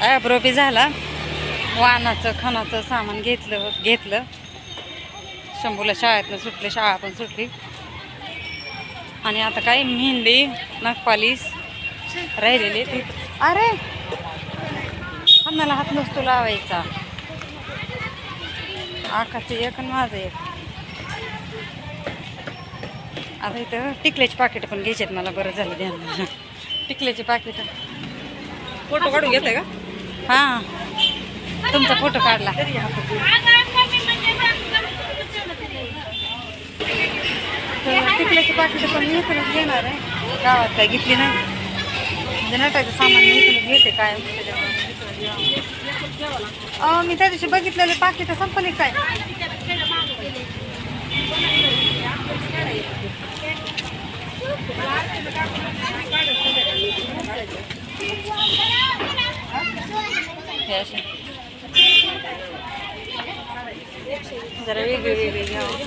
ॲप्रोपी झाला. वाहनाचं खानाचं सामान घेतलं घेतलं. शंभूला शाळेतनं सुटले शाळा पण सुटली. आणि आता काय मेहंदी नखपालीस राहिलेली. अरे! हाताला हात नसतो लावायचा. आकाचं एक आणि माझं एक. आता इथं टिकल्याचे पाकिट पण घ्यायचे मला बरं झालं ध्यान. टिकल्याचे पाकिट. फोटो काढून घेताय का? हां. तुमचा फोटो काढला. पाकिटं पण मी इकडून घेणार आहे. गावात काय घेतली नाही. म्हणजे नटायचं सामान मी इकडून घेते काय. अहो मी त्या दिवशी बघितलेले पाकिटं संपले काय? हे असे. जरा वेगळे वेगळे घ्यावं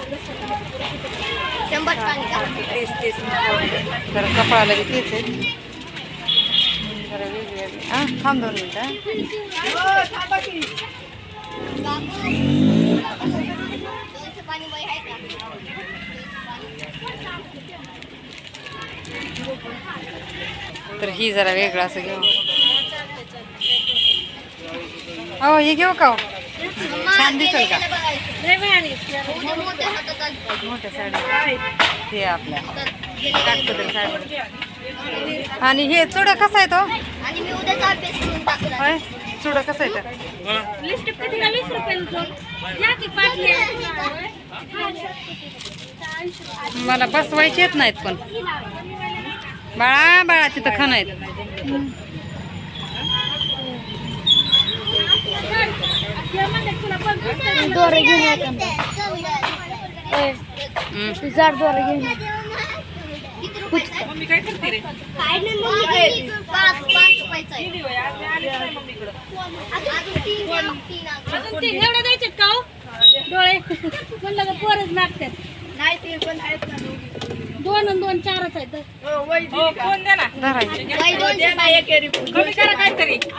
शंभर? तेच तेच जरा कपाळाला बी तेच आहे. जरा वेगळे वेगळे. हां थांब दोन मिनटं आहे? तर ही जरा वेगळं असं घेऊ हो हे घेऊ का? छान दिसेल का. मोठ्या साडी हे आपल्या. साडी आणि हे चुडा कसा आहे तो? होय? चुडा कसा आहे तो लिस्ट कितीला वीस रुपयाला या की पाटली मला बसवायचे येत नाहीत पण. बाळा बाळा तिथं खण आहेत. दोरे घेऊन हम्म. जाड दोरे घेऊन मम्मी काय करते रे काय नाही मम्मी पाच पाच रुपयाचा आहे. गेली होय, आज मी आली नाही मम्मीकडं अजून तीन द्या, तीन अजून. अजून ते एवढे द्यायचे का? डोळे म्हणलं का पोरच मागतात नाही ते पण आहेत ना दोन आणि दोन चारच आहेत हो द्या ना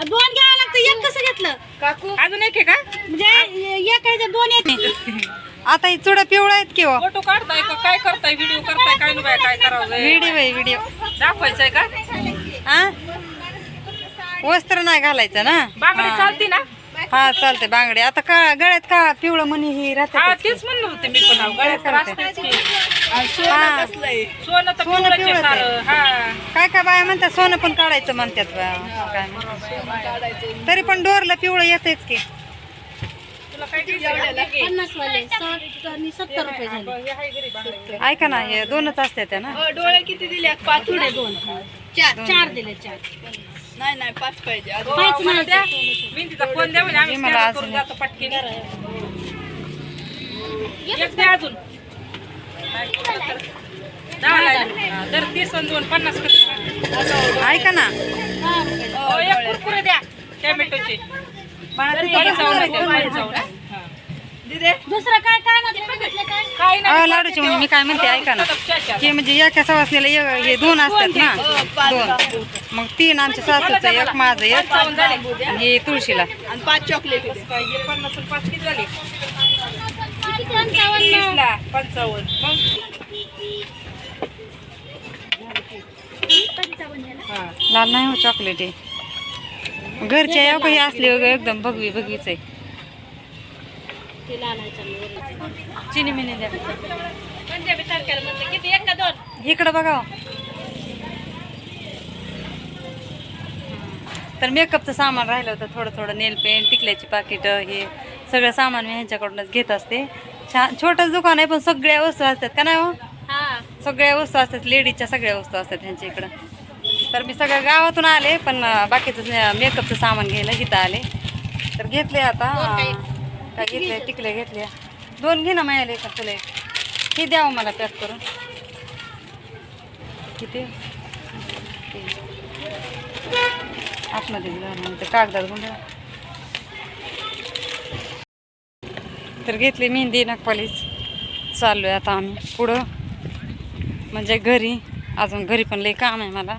दोन घ्यावं लागतं एक कसं घेतलं काकू? अजून एक आहे का? म्हणजे एक ह्याच्यात दोन येते आता ही चुडा पिवळा आहेत किंवा फोटो काढताय का? काय करताय? व्हिडिओ करताय? काय नाही काय करावं व्हिडिओ आहे व्हिडिओ दाखवायचंय का? हा वस्त्र नाही घालायचं ना? बांगडी चालती ना? हा चालते बांगडे. आता का गळ्यात का पिवळं मनी ही हा राहते तेच म्हणलं होते मी पण. गळ्यात. हा. सोनं तर सोनं काय बाया म्हणतात सोनं पण काढायचं म्हणतात बा. काय म्हणतात. तरी पण डोरला पिवळं येतेच की. तुला काय घ्यायचं? पन्नास वाले साठ आणि सत्तर रुपये झाले. हे आहे घरी बांगडी. ऐका ना हे दोनच असते त्या ना डोळे किती दिले? पाच पुढे दोन. चार चार दिले चार. नाही नाही पाच पाहिजे. अजून फोन द्या म्हणजे आम्ही मला करून अजून- जातो पटकीन. एक द्या अजून. दर तीस आणि दोन पन्नास ऐका ना. हो, एक कुरकुरे द्या टॅमॅटोचे. हा. दुसरं काय काय? काय नाही लाडूची म्हणजे मी काय म्हणते ऐका ना. की म्हणजे एका सवासनीला ये- हे दोन असतात ना. दोन. मग तीन आमच्या सासूचं एक माझं एक हे तुळशीला. आणि पाच चॉकलेट हे पन्नास आणि पाच किती झाले? पंचावन्न? पंचावन्न मग हा लाल नाही हो चॉकलेट आहे. घरच्या या काही असली वगैरे एकदम भगवी भगवीच आहे. चिनी मिनी द्या. इकडं बघा हो. तर मेकअपचं सामान राहिलं होतं थोडं थोडं नेल पेंट टिकल्याची पाकिटं हे सगळं सामान मी ह्यांच्याकडूनच घेत असते. छान छोटंच दुकान आहे पण सगळ्या वस्तू असतात का नाही हो? हा. सगळ्या वस्तू असतात लेडीजच्या सगळ्या वस्तू असतात ह्यांच्या इकडं. तर मी सगळ्या गावातून आले पण बाकीचं मेकअपचं सामान घ्यायला इथं आले. तर घेतले आता. काय घेतले टिकले घेतले. दोन घे ना मायाले का तुला? हे द्यावं मला पॅक करून. किती? आतमध्ये ते कागदात गुंड तर घेतली मेहंदी नखपालीच. चाललो आहे आता आम्ही पुढं. म्हणजे घरी. अजून घरी पण लई काम आहे मला.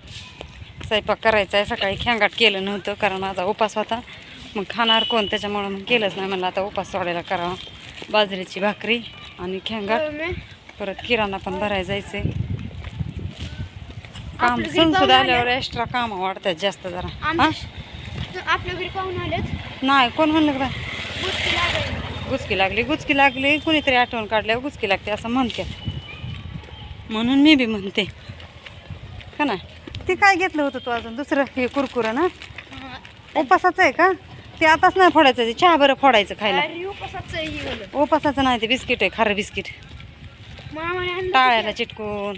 स्वयंपाक करायचा आहे. सकाळी खेंगाट केलं नव्हतं कारण माझा उपास होता. मग खाणार कोण? त्याच्यामुळं मग केलंच नाही. म्हणलं आता उपास सोडायला करावा. बाजरीची भाकरी आणि खेंगाट. परत किराणा पण भरायला जायचंय. काम सण सुद्धा आल्यावर एक्स्ट्रा काम वाढतात जास्त जरा. हा? आपल्या घरी पाहून आलेत नाही कोण म्हणलं का गुचकी लागली. गुचकी लागली कुणीतरी आठवण काढल्यावर गुचकी लागते असं म्हणतात म्हणून मी बी म्हणते. का ना? ते काय घेतलं होतं तू अजून? दुसरं हे कुरकुरं ना? उपासाचं आहे का? ते आताच नाही फोडायचं ते चहा बरं फोडायचं खायला. उपासाचं हे नाही ते बिस्किट आहे खारं बिस्किट. टाळ्याला चिटकून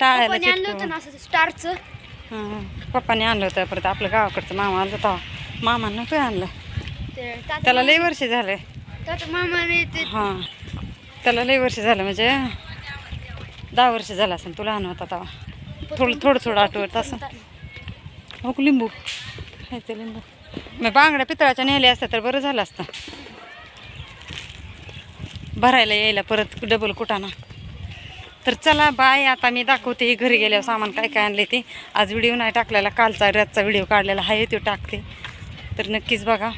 टाळ्याला चिटकून. स्टारचं? हां पप्पाने आणलं होतं परत आपलं गावाकडचं मामा आणलं होता. मामानं काय आणलं. त्याला लई वर्ष झाले. मामाने हां त्याला लई वर्ष झालं म्हणजे दहा वर्ष झालं असेल तुला लहान होता तेव्हा. थोडं थोडं थोडं आठवत असं. हो लिंबू. खायचं लिंबू. मग बांगड्या पितळाच्या नेल्या असत्या तर बरं झालं असतं. भरायला यायला परत डबल कुटाणा. तर चला बाय आता मी दाखवते घरी गेल्यावर सामान काय काय आणले ते. आज व्हिडिओ नाही टाकलेला कालचा रातचा व्हिडिओ काढलेला. आहे तो टाकते. तर नक्कीच बघा.